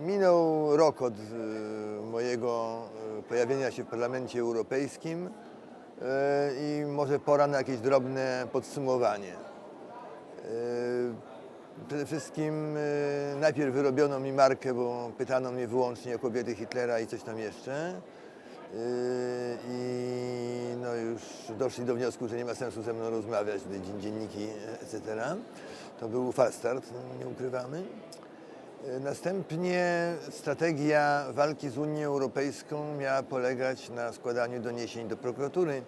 Minął rok od e, mojego e, pojawienia się w Parlamencie Europejskim e, i może pora na jakieś drobne podsumowanie. Przede wszystkim najpierw wyrobiono mi markę, bo pytano mnie wyłącznie o kobiety Hitlera i coś tam jeszcze. I no już doszli do wniosku, że nie ma sensu ze mną rozmawiać, dzienniki, etc. To był fast start, nie ukrywamy. E, Następnie strategia walki z Unią Europejską miała polegać na składaniu doniesień do prokuratury,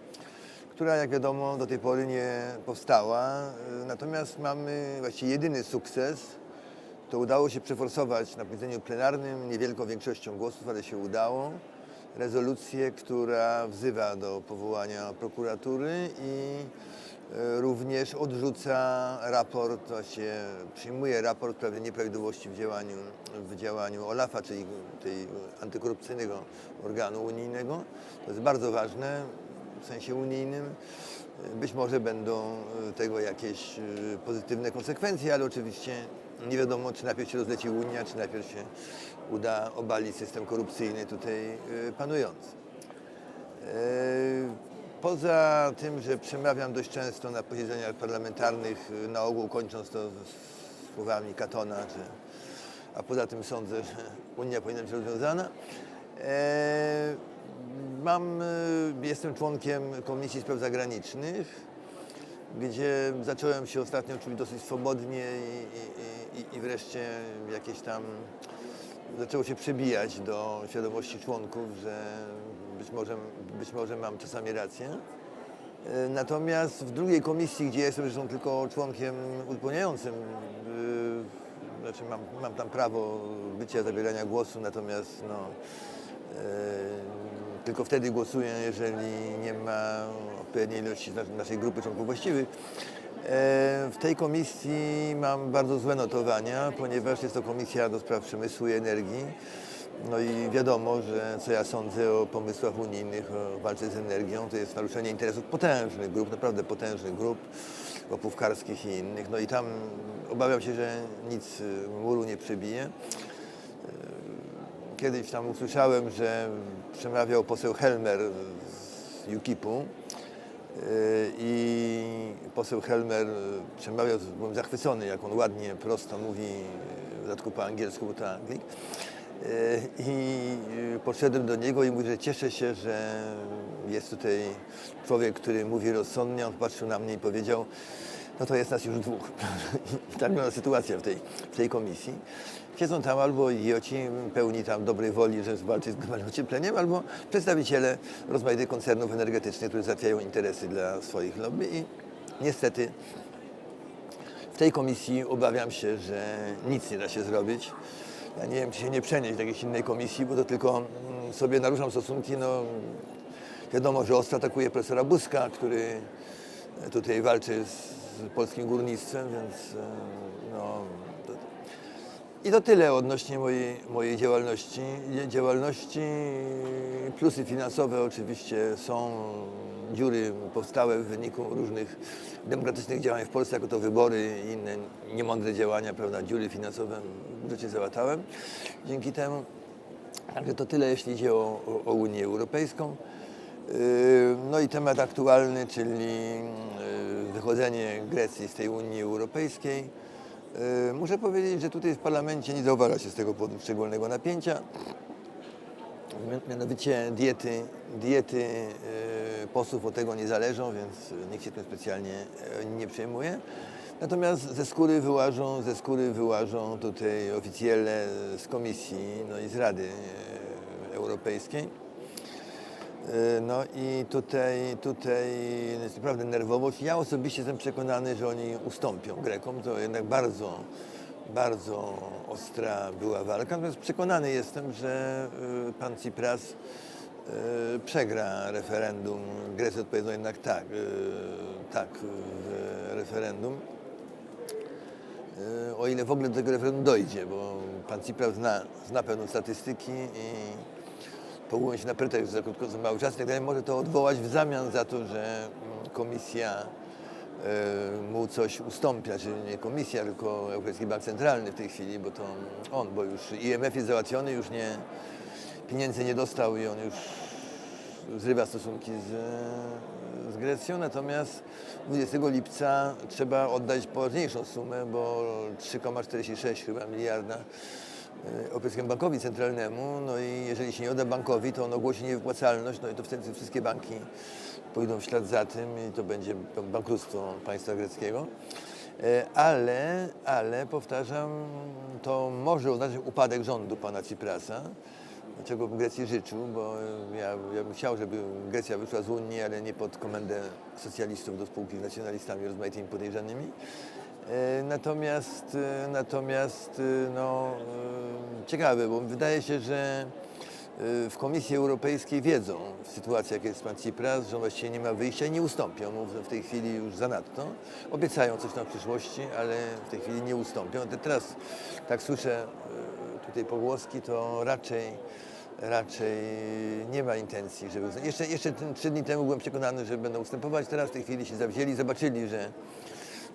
która jak wiadomo do tej pory nie powstała. E, Natomiast mamy właściwie jedyny sukces. To udało się przeforsować na posiedzeniu plenarnym niewielką większością głosów, ale się udało. Rezolucję, która wzywa do powołania prokuratury i również odrzuca raport, właśnie przyjmuje raport sprawie nieprawidłowości w działaniu, w działaniu OLAF-a, czyli tej antykorupcyjnego organu unijnego. To jest bardzo ważne w sensie unijnym. Być może będą tego jakieś e, pozytywne konsekwencje, ale oczywiście nie wiadomo, czy najpierw się rozleci Unia, czy najpierw się uda obalić system korupcyjny tutaj e, panujący. Poza tym, że przemawiam dość często na posiedzeniach parlamentarnych, e, na ogół kończąc to słowami Katona, a poza tym sądzę, że Unia powinna być rozwiązana. E, Mam, e, jestem członkiem Komisji Spraw Zagranicznych, gdzie zacząłem się ostatnio czuć dosyć swobodnie i, i, i, i wreszcie jakieś tam zaczęło się przebijać do świadomości członków, że być może, być może mam czasami rację. E, Natomiast w drugiej komisji, gdzie jestem zresztą tylko członkiem uzupełniającym, yy, znaczy mam, mam tam prawo bycia, zabierania głosu, natomiast no, e, tylko wtedy głosuję, jeżeli nie ma odpowiedniej ilości nas- naszej grupy członków właściwych. E, W tej komisji mam bardzo złe notowania, ponieważ jest to komisja do spraw przemysłu i energii. No i wiadomo, że co ja sądzę o pomysłach unijnych, o walce z energią, to jest naruszenie interesów potężnych grup, naprawdę potężnych grup, łapówkarskich i innych. No i tam obawiam się, że nic muru nie przebije. Kiedyś tam usłyszałem, że przemawiał poseł Helmer z UKIP-u i poseł Helmer przemawiał, byłem zachwycony, jak on ładnie, prosto mówi, w dodatku po angielsku, bo to Anglik. Yy, I yy, podszedłem do niego i mówię, że cieszę się, że jest tutaj człowiek, który mówi rozsądnie. On patrzył na mnie i powiedział, no to jest nas już dwóch. I tak była sytuacja w tej, w tej komisji. Siedzą tam albo idioci pełni tam dobrej woli, że walczyć z globalnym ociepleniem, albo przedstawiciele rozmaitych koncernów energetycznych, które załatwiają interesy dla swoich lobby i niestety w tej komisji obawiam się, że nic nie da się zrobić. Ja nie wiem, czy się nie przenieść do jakiejś innej komisji, bo to tylko mm, sobie naruszam stosunki. No, wiadomo, że ostro atakuje profesora Buzka, który tutaj walczy z polskim górnictwem, więc e, no, to, i to tyle odnośnie mojej, mojej działalności. Działalności, plusy finansowe oczywiście są, dziury powstałe w wyniku różnych demokratycznych działań w Polsce, jako to wybory i inne niemądre działania, prawda, dziury finansowe w budżecie załatałem dzięki temu. Także to tyle, jeśli idzie o, o Unię Europejską. Yy, No i temat aktualny, czyli yy, wychodzenie Grecji z tej Unii Europejskiej. Yy, Muszę powiedzieć, że tutaj w parlamencie nie zauważa się z tego powodu szczególnego napięcia. Mia- Mianowicie diety, diety posłów od tego nie zależą, więc nikt się tym specjalnie nie przejmuje. Natomiast ze skóry wyłażą, ze skóry wyłażą tutaj oficjele z komisji no i z Rady Europejskiej. Yy, No i tutaj, tutaj jest naprawdę nerwowość. Ja osobiście jestem przekonany, że oni ustąpią Grekom. To jednak bardzo, bardzo ostra była walka. Natomiast przekonany jestem, że yy, pan Tsipras yy, przegra referendum. Grecy odpowiedzą jednak tak, tak w referendum. O ile w ogóle do tego referendum dojdzie, bo pan Tsipras zna, zna pewną statystyki i powołują się na pretekst, za krótko, za mały czas tak dalej, może to odwołać w zamian za to, że mm, komisja e, mu coś ustąpi, znaczy nie komisja, tylko Europejski Bank Centralny w tej chwili, bo to on, bo już IMF jest załatwiony, już nie, pieniędzy nie dostał i on już zrywa stosunki z, z Grecją, natomiast 20 lipca trzeba oddać poważniejszą sumę, bo 3,46 chyba miliarda Europejskiemu Bankowi Centralnemu, no i jeżeli się nie odda bankowi, to on ogłosi niewypłacalność, no i to wtedy wszystkie banki pójdą w ślad za tym i to będzie bankructwo państwa greckiego. E, Ale, ale powtarzam, to może oznaczać upadek rządu pana Ciprasa, czego bym Grecji życzył, bo ja, ja bym chciał, żeby Grecja wyszła z Unii, ale nie pod komendę socjalistów do spółki z nacjonalistami rozmaitymi podejrzanymi. E, Natomiast, e, natomiast e, no, ciekawe, bo wydaje się, że w Komisji Europejskiej wiedzą w sytuacji, jak jest pan Tsipras, że właściwie nie ma wyjścia i nie ustąpią mu w tej chwili już zanadto. Obiecają coś tam w przyszłości, ale w tej chwili nie ustąpią. Te- Teraz tak słyszę tutaj pogłoski, to raczej raczej nie ma intencji, żeby... Jeszcze, jeszcze trzy dni temu byłem przekonany, że będą ustępować, teraz w tej chwili się zawzięli, zobaczyli, że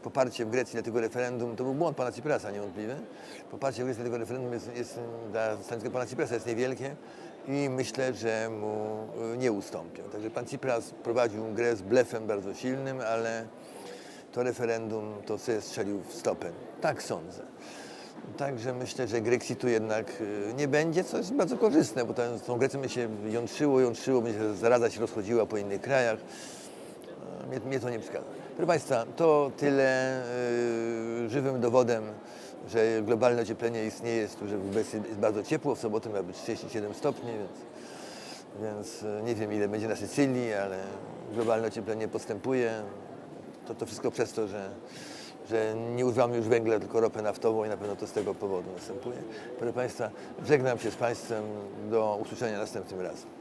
poparcie w Grecji dla tego referendum, to był błąd pana Ciprasa niewątpliwy, poparcie w Grecji dla tego referendum jest, jest dla stanowiska pana Ciprasa jest niewielkie i myślę, że mu y, nie ustąpią. Także pan Cipras prowadził grę z blefem bardzo silnym, ale to referendum to sobie strzelił w stopę. Tak sądzę. Także myślę, że Grexitu jednak y, nie będzie, co jest bardzo korzystne, bo z tą Grecją by się jątrzyło, jątrzyło, będzie zaraza się rozchodziła po innych krajach. E, Mnie, mnie to nie przeszkadza. Proszę Państwa, to tyle y, żywym dowodem, że globalne ocieplenie istnieje, jest tu, że obecnie jest bardzo ciepło, w sobotę ma być 37 stopni, więc, więc y, nie wiem ile będzie na Sycylii, ale globalne ocieplenie postępuje. To, to wszystko przez to, że, że nie używamy już węgla, tylko ropę naftową i na pewno to z tego powodu następuje. Proszę Państwa, żegnam się z Państwem, do usłyszenia następnym razem.